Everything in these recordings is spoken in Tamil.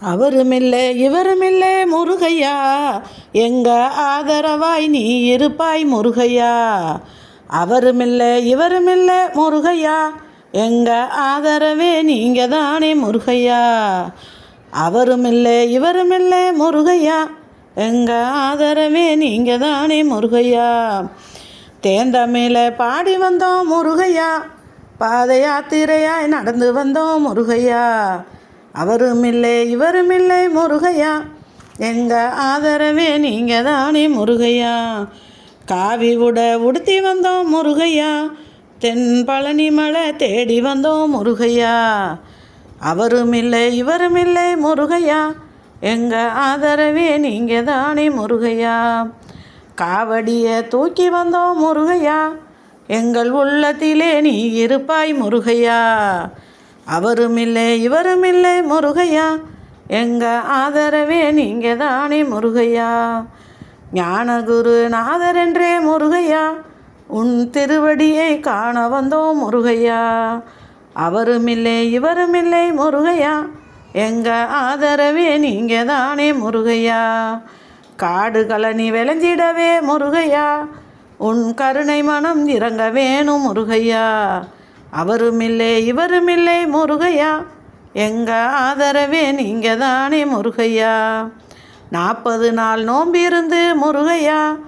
அவருமில்லை இவருமில்லை முருகையா. எங்க ஆதரவாய் நீ இருப்பாய் முருகையா. அவருமில்லை இவருமில்லை முருகையா. எங்க ஆதரவே நீங்க தானே முருகையா. அவருமில்லை இவருமில்லை முருகையா. எங்க ஆதரவே நீங்க தானே முருகையா. தேந்தமிழ பாடி வந்தோம் முருகையா. பாத யாத்திரையாய் நடந்து வந்தோம் முருகையா. அவரும் இல்லை இவரும் இல்லை முருகையா. எங்க ஆதரவே நீங்க தானே முருகையா. காவி உட உடுத்தி வந்தோம் முருகையா. தென் பழனி மலை தேடி வந்தோம் முருகையா. அவரும் இல்லை இவரும் இல்லை முருகையா. எங்க ஆதரவே நீங்க தானே முருகையா. காவடியை தூக்கி வந்தோம் முருகையா. எங்கள் உள்ளத்திலே நீ இருப்பாய் முருகையா. அவருமில்லை இவருமில்லை முருகையா. எங்கள் ஆதரவே நீங்கள் தானே முருகையா. ஞானகுரு நாதர் என்றே முருகையா. உன் திருவடியை காண வந்தோம் முருகையா. அவருமில்லை இவருமில்லை முருகையா. எங்கள் ஆதரவே நீங்கள் தானே முருகையா. காடு கலனி விளைஞ்சிடவே முருகையா. உன் கருணை மனம் இறங்க வேணும் முருகையா. அவருமில்லை இவருமில்லை முருகையா. எங்க ஆதரவே நீங்க தானே முருகையா. நாற்பது நாள் நோம்பிருந்து முருகையா.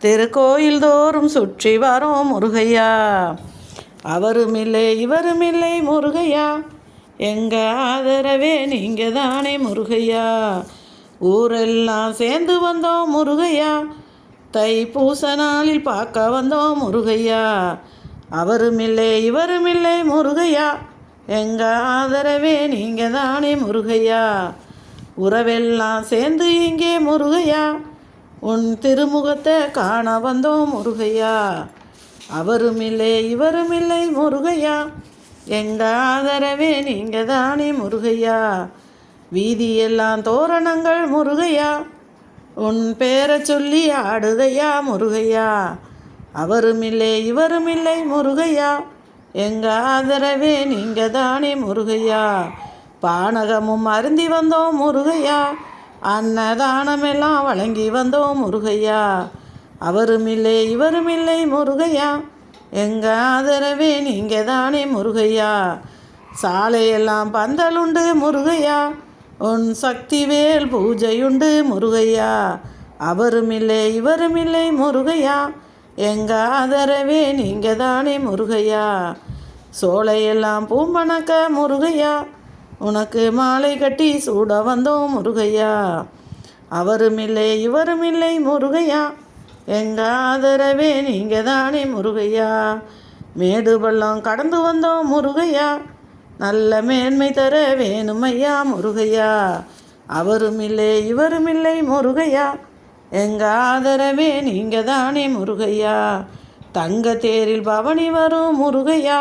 திருக்கோயில் தோறும் சுற்றி வரோம் முருகையா. அவருமில்லை இவருமில்லை முருகையா. எங்க ஆதரவே நீங்க தானே முருகையா. ஊரெல்லாம் சேர்ந்து வந்தோம் முருகையா. தைப்பூச நாளில் பார்க்க வந்தோம் முருகையா. அவருமில்லை இவருமில்லை முருகையா. எங்க ஆதரவே நீங்க தானே முருகையா. உறவெல்லாம் சேர்ந்து இங்கே முருகையா. உன் திருமுகத்தை காண வந்தோம் முருகையா. அவருமில்லை இவருமில்லை முருகையா. எங்க ஆதரவே நீங்க தானே முருகையா. வீதியெல்லாம் தோரணங்கள் முருகையா. உன் பேரை சொல்லி ஆடுதையா முருகையா. அவருமில்லை இவருமில்லை முருகையா. எங்க ஆதரவே நீங்க தானே முருகையா. பானகமும் அருந்தி வந்தோம் முருகையா. அன்னதானமெல்லாம் வழங்கி வந்தோம் முருகையா. அவருமில்லை இவருமில்லை முருகையா. எங்க ஆதரவே நீங்க தானே முருகையா. சாலையெல்லாம் பந்தலுண்டு முருகையா. உன் சக்திவேல் பூஜையுண்டு முருகையா. அவருமில்லை இவருமில்லை முருகையா. எங்க ஆதரவே நீங்க தானே முருகையா? சோலையெல்லாம் பூம்பணக்க முருகையா? உனக்கு மாலை கட்டி சூட வந்தோம் முருகையா? அவருமில்லை இவருமில்லை முருகையா? எங்க ஆதரவே நீங்கள் தானே முருகையா? மேடு பள்ளம் கடந்து வந்தோம் முருகையா? நல்ல மேன்மை தர வேணுமையா முருகையா? அவருமில்லை இவருமில்லை முருகையா? எங்கள் ஆதரவே நீங்கள் தானே முருகையா? தங்க தேரில் பவனி வரும் முருகையா?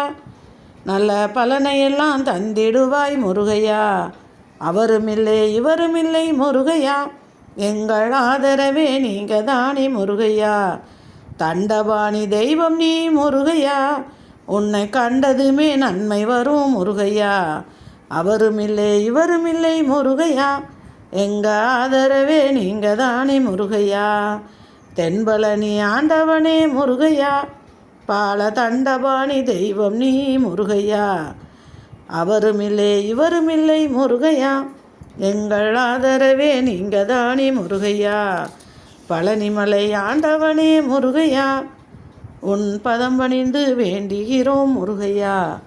நல்ல பலனையெல்லாம் தந்திடுவாய் முருகையா? அவருமில்லை இவருமில்லை முருகையா? எங்கள் ஆதரவே நீங்கள் தானே முருகையா? தண்டபாணி தெய்வம் நீ முருகையா? உன்னை கண்டதுமே நன்மை வரும் முருகையா? அவருமில்லை இவருமில்லை முருகையா? எங்கள் ஆதரவே நீங்க தானே முருகையா? தென்பழனி ஆண்டவனே முருகையா? பால தண்டபாணி தெய்வம் நீ முருகையா? அவருமில்லை இவருமில்லை முருகையா? எங்கள் ஆதரவே நீங்கள் தானே முருகையா? பழனிமலை ஆண்டவனே முருகையா? உன் பதம் பணிந்து வேண்டுகிறோம் முருகையா?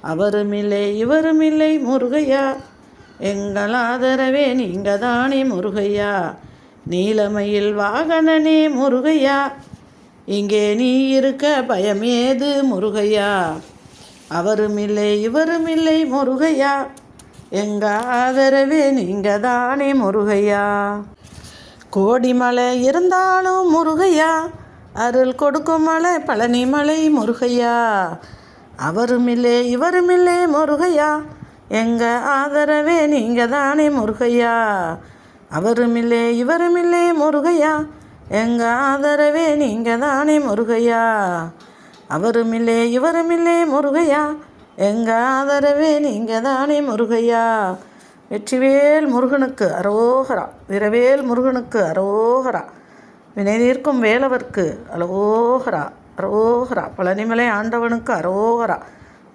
அவருமில்லை இவருமில்லை முருகையா? எங்கள் ஆதரவே நீங்க தானே முருகையா? நீலமையில் வாகனனே முருகையா? இங்கே நீ இருக்க பயம் ஏது முருகையா? அவருமில்லை இவருமில்லை முருகையா? எங்க ஆதரவே நீங்க தானே முருகையா? கோடிமலை இருந்தாலும் முருகையா? அருள் கொடுக்கும் மலை பழனி மலை முருகையா? அவருமில்லை இவருமில்லை முருகையா? எங்கள் ஆதரவே நீங்க தானே முருகையா? அவருமில்லை இவருமில்லை முருகையா? எங்கள் ஆதரவே நீங்க தானே முருகையா? அவருமில்லே இவருமில்லை முருகையா? எங்கள் ஆதரவே நீங்க தானே முருகையா? வெற்றிவேல் முருகனுக்கு அரோகரா வீரவேல் முருகனுக்கு அரோகரா வினைதீர்க்கும் வேலவர்க்கு அலோகரா அரோகரா பழனிமலை ஆண்டவனுக்கு அரோகரா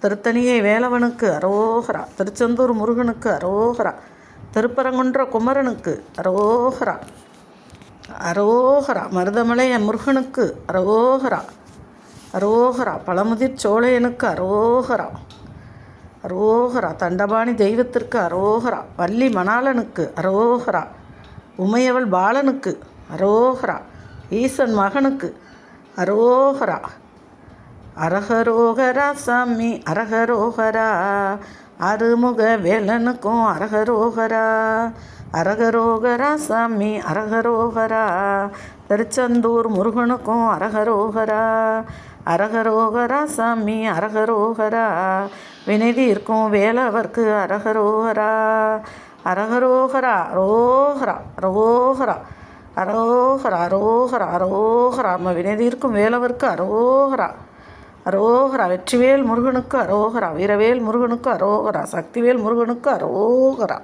திருத்தணியை வேலவனுக்கு அரோகரா. திருச்செந்தூர் முருகனுக்கு அரோகரா. திருப்பரங்குன்ற குமரனுக்கு அரோகரா. அரோகரா. மருதமலை முருகனுக்கு அரோகரா. அரோகரா. பழமுதிர் சோழையனுக்கு அரோகரா. அரோகரா. தண்டபாணி தெய்வத்திற்கு அரோகரா. வள்ளி மணாளனுக்கு அரோகரா. உமையவள் பாலனுக்கு அரோகரா. ஈசன் மகனுக்கு அரோகரா. அரகரோகரா சாமி அரகரோகரா அருமுக வேலனுக்கும் அரகரோகரா அரகரோகரா சாமி அரகரோகரா திருச்செந்தூர் முருகனுக்கும் அரகரோகரா அரகரோகரா சாமி அரகரோகரா வினைதீர்க்கும் வேலவர்க்கு அரகரோகரா அரகரோகரா ரோஹரா ரோஹரா. அரோகரா அரோகரா அரோகரா நம்ம வினைதீர்க்கும் வேலவர்க்கு அரோகரா அரோகரா வெற்றிவேல் முருகனுக்கு அரோகரா வீரவேல் முருகனுக்கு அரோகரா சக்திவேல் முருகனுக்கு அரோகரா.